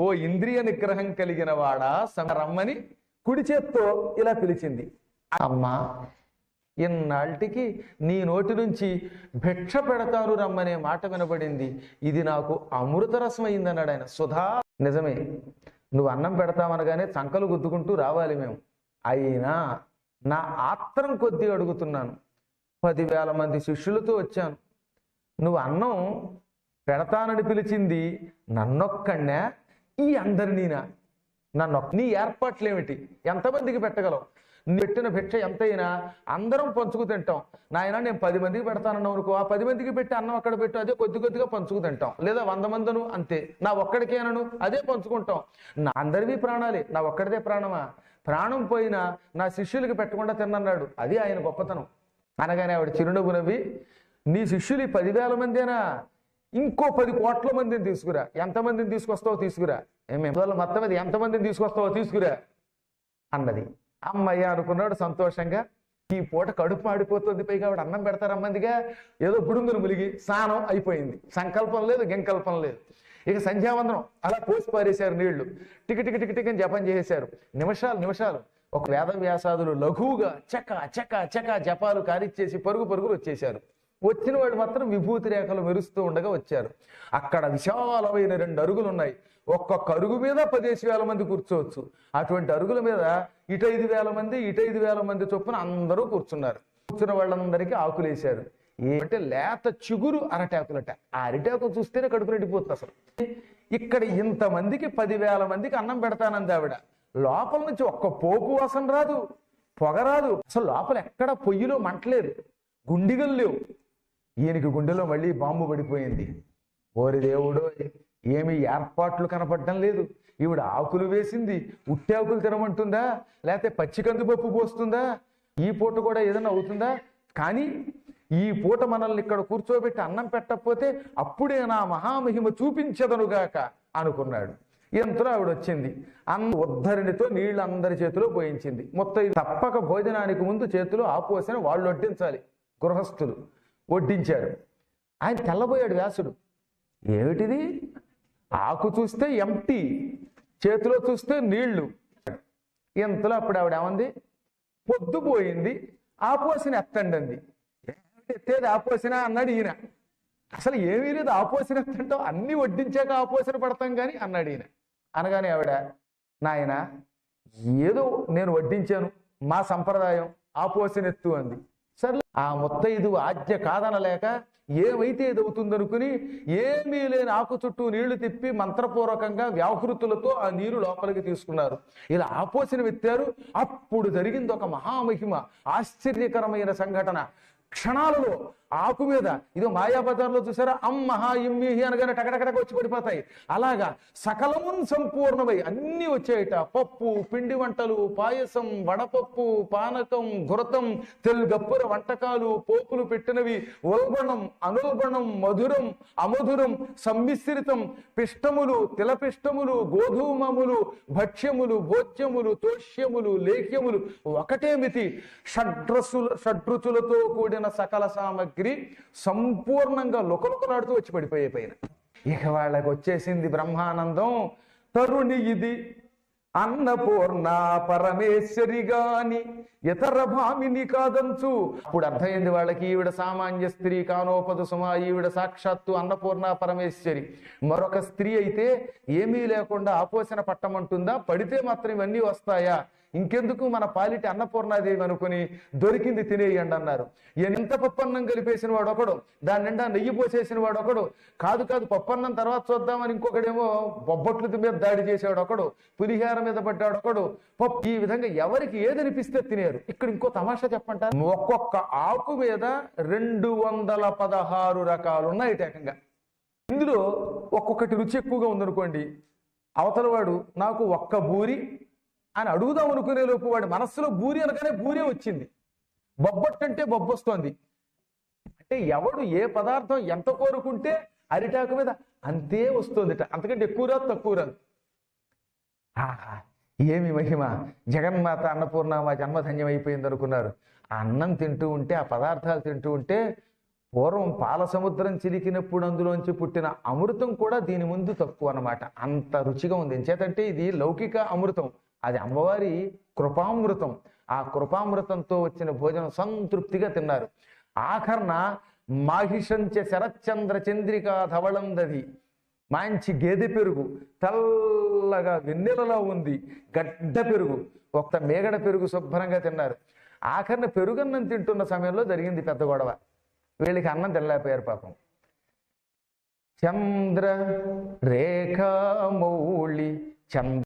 ఓ ఇంద్రియ నిగ్రహం కలిగిన వాడా? రమ్మని కుడి చేత్తో ఇలా పిలిచింది. అమ్మా ఇన్నాళ్ళకి నీ నోటి నుంచి భిక్ష పెడతారు రమ్మనే మాట వినబడింది. ఇది నాకు అమృత రసం అయిందన్నాడు ఆయన. సుధా నిజమే నువ్వు అన్నం పెడతామనగానే చంకలు గుద్దుకుంటూ రావాలి మేము. అయినా నా ఆత్రం కొద్దీ అడుగుతున్నాను. పదివేల మంది శిష్యులతో వచ్చాను. నువ్వు అన్నం పెడతానని పిలిచింది నన్నొక్కడినా ఈ అందరినీనా? నన్ను నీ ఏర్పాట్లు ఏమిటి ఎంతమందికి పెట్టగలవు నువ్వు పెట్టిన భిక్ష ఎంతైనా అందరం పంచుకు తింటాం. నాయన నేను పది మందికి పెడతానన్నావు అనుకో ఆ పది మందికి పెట్టి అన్నం అక్కడ పెట్టు? అదే కొద్ది కొద్దిగా పంచుకు తింటాం. లేదా వంద మందును అంతే. నా ఒక్కడికేనను అదే పంచుకుంటాం. నా అందరివి ప్రాణాలే. నా ఒక్కడిదే ప్రాణమా? ప్రాణం పోయినా నా శిష్యులకి పెట్టకుండా తిన్నన్నాడు. అది ఆయన గొప్పతనం. అనగానే ఆవిడ చిరునవ్వు నవ్వి నీ శిష్యులు ఈ పదివేల మందేనా? ఇంకో పది కోట్ల మందిని తీసుకురా. ఎంతమందిని తీసుకొస్తావో తీసుకురా. ఏమేమి మొత్తం మీద ఎంతమందిని తీసుకొస్తావో తీసుకురా అన్నది. అమ్మయ్య అనుకున్నాడు సంతోషంగా. ఈ పూట కడుపు మాడిపోతుంది. పైగా ఆవిడ అన్నం పెడతారమ్మందిగా ఏదో బుడుంగులు ములిగి స్నానం అయిపోయింది. సంకల్పం లేదు గంకల్పం లేదు. ఇక సంధ్యావందనం. అలా పోసి పారేశారు నీళ్ళు. టికి టికి టికి టికి అని జపం చేసేశారు. నిమిషాలు నిమిషాలు. ఒక వేద వ్యాసాదులు లఘువుగా చక చక చక జపాలు కారిచ్చేసి పరుగు పరుగులు వచ్చేశారు. వచ్చిన వాళ్ళు మాత్రం విభూతి రేఖలు మెరుస్తూ ఉండగా వచ్చారు. అక్కడ విశాలమైన రెండు అరుగులు ఉన్నాయి ఒక్కొక్క అరుగు మీద పదిహేసి వేల మంది కూర్చోవచ్చు. అటువంటి అరుగుల మీద ఇటు ఐదు వేల మంది ఇటు ఐదు వేల మంది చొప్పున అందరూ కూర్చున్నారు. కూర్చున్న వాళ్ళందరికీ ఆకులేశారు. ఏంటంటే లేత చిగురు అరటాకులట. ఆ అరిటాకు చూస్తేనే కడుపు నిండిపోతుంది అసలు. ఇక్కడ ఇంతమందికి పదివేల మందికి అన్నం పెడతానంది ఆవిడ. లోపల నుంచి ఒక్క పోపు వాసన రాదు పొగ రాదు. అసలు లోపల ఎక్కడ పొయ్యిలో మంటలేదు గుండిగలు లేవు. ఈయనకి గుండెలో మళ్ళీ బాంబు పడిపోయింది. ఓరి దేవుడు ఏమి ఏర్పాట్లు కనపడటం లేదు. ఈవిడ ఆకులు వేసింది. ఉట్టి ఆకులు తినమంటుందా? లేకపోతే పచ్చి కందిపప్పు పోస్తుందా? ఈ పూట కూడా ఏదైనా అవుతుందా? కానీ ఈ పూట మనల్ని ఇక్కడ కూర్చోబెట్టి అన్నం పెట్టకపోతే అప్పుడే నా మహామహిమ చూపించదనుగాక అనుకున్నాడు. ఎంతలో ఆవిడ వచ్చింది. అన్న ఉద్ధరిణితో నీళ్ళు అందరి చేతిలో పోయించింది. మొత్తం ఇది తప్పక భోజనానికి ముందు చేతిలో ఆపోసిన వాళ్ళు వడ్డించాలి గృహస్థులు. వడ్డించారు. ఆయన తెల్లబోయాడు వ్యాసుడు. ఏమిటిది? ఆకు చూస్తే ఎంటీ చేతిలో చూస్తే నీళ్ళు. ఇంతలో అప్పుడు ఆవిడ ఏమంది? పొద్దుపోయింది ఆపోసిన ఎత్తండి అంది. ఎత్తేది ఆపోసిన అన్నాడు ఈయన. అసలు ఏమీ లేదు ఆపోసిన ఎత్తంటావు. అన్ని వడ్డించాక ఆపోసిన పడతాం కానీ అన్నాడు ఈయన. అనగానే ఆవిడ నాయన ఏదో నేను వడ్డించాను మా సంప్రదాయం ఆపోసిన ఎత్తు అంది. ఆ ముత్తైదు ఆజ్ఞ కాదనలేక ఏమైతే ఏదవుతుందనుకుని ఏమీ లేని ఆకు చుట్టూ నీళ్ళు తిప్పి మంత్రపూర్వకంగా వ్యాహృతులతో ఆ నీరు లోపలికి తీసుకున్నారు. ఇలా ఆపోసిన విత్తారు అప్పుడు జరిగింది ఒక మహామహిమ ఆశ్చర్యకరమైన సంఘటన. క్షణాలలో ఆకు మీద. ఇదో మాయాబజార్లో చూసారా? అమ్మహా ఇమ్మిహి అనగానే టకటకటక వచ్చి పడిపోతాయి. అలాగా సకలమున్ సంపూర్ణమై అన్నీ వచ్చాయట. పప్పు పిండి వంటలు పాయసం వడపప్పు పానకం గురతం తెలుగప్పుర వంటకాలు పోపులు పెట్టినవి ఉల్బణం అనుల్బణం మధురం అమధురం సమ్మిశ్రితం పిష్టములు తిలపిష్టములు గోధుమములు భక్ష్యములు భోజ్యములు తోష్యములు లేఖ్యములు ఒకటేమితి షడ్రసుల షడ్రుచులతో కూడిన సకల సామగ్రి సంపూర్ణంగా లుకలుకలాడుతూ వచ్చి పడిపోయే పైన. ఇక వాళ్ళకి వచ్చేసింది బ్రహ్మానందం. తరుణి ఇది అన్నపూర్ణ పరమేశ్వరి గాని ఇతర భామిని కాదంచు. అప్పుడు అర్థమైంది వాళ్ళకి ఈవిడ సామాన్య స్త్రీ కానోపదు సుమా ఈవిడ సాక్షాత్తు అన్నపూర్ణ పరమేశ్వరి. మరొక స్త్రీ అయితే ఏమీ లేకుండా ఆపోసన పట్టమంటుందా? పడితే మాత్రం ఇవన్నీ వస్తాయా? ఇంకెందుకు మన పాలిటి అన్నపూర్ణాదేవి అనుకుని దొరికింది తినేయండి అన్నారు. ఎంత పప్పన్నం కలిపేసిన వాడు ఒకడు దాని నిండా నెయ్యి పోసేసిన వాడు ఒకడు కాదు కాదు పప్పన్నం తర్వాత చూద్దామని ఇంకొకడేమో బొబ్బట్ల మీద దాడి చేసేవాడు ఒకడు పులిహార మీద పడ్డాడు ఒకడు పప్పు ఈ విధంగా ఎవరికి ఏదనిపిస్తే తినేరు. ఇక్కడ ఇంకో తమాషా చెప్పంట ఒక్కొక్క ఆకు మీద రెండు వందల పదహారు రకాలు ఉన్నాయి ఏకంగా. ఇందులో ఒక్కొక్కటి రుచి ఎక్కువగా ఉందనుకోండి అవతలవాడు నాకు ఒక్క బూరి అని అడుగుదాం అనుకునే లోపు వాడి మనస్సులో బూరి అనగానే బూరే వచ్చింది. బొబ్బట్టంటే బొబ్బొస్తోంది అంటే ఎవడు ఏ పదార్థం ఎంత కోరుకుంటే అరిటాకు మీద అంతే వస్తుందిట. అంతకంటే ఎక్కువ రాదు తక్కువ రాదు. ఆహా ఏమి మహిమ? జగన్మాత అన్నపూర్ణ మా జన్మధన్యం అయిపోయింది అనుకున్నారు. ఆ అన్నం తింటూ ఉంటే ఆ పదార్థాలు తింటూ ఉంటే పూర్వం పాల సముద్రం చిలికినప్పుడు అందులోంచి పుట్టిన అమృతం కూడా దీని ముందు తక్కువ అన్నమాట. అంత రుచిగా ఉంది. ఎంచేతంటే ఇది లౌకిక అమృతం. అది అమ్మవారి కృపామృతం. ఆ కృపామృతంతో వచ్చిన భోజనం సంతృప్తిగా తిన్నారు. ఆఖరణ మాహిషంచ శరచంద్ర చంద్రికా ధవళందది. మంచి గేదె పెరుగు. తెల్లగా వెన్నెలలో ఉంది. గడ్డ పెరుగు. ఒక్క మేగడ పెరుగు శుభ్రంగా తిన్నారు. ఆఖరిన పెరుగన్నం తింటున్న సమయంలో జరిగింది పెద్ద గొడవ. వీళ్ళకి అన్నం తెల్లపోయారు పాపం. చంద్ర రేఖామౌళి చంద్ర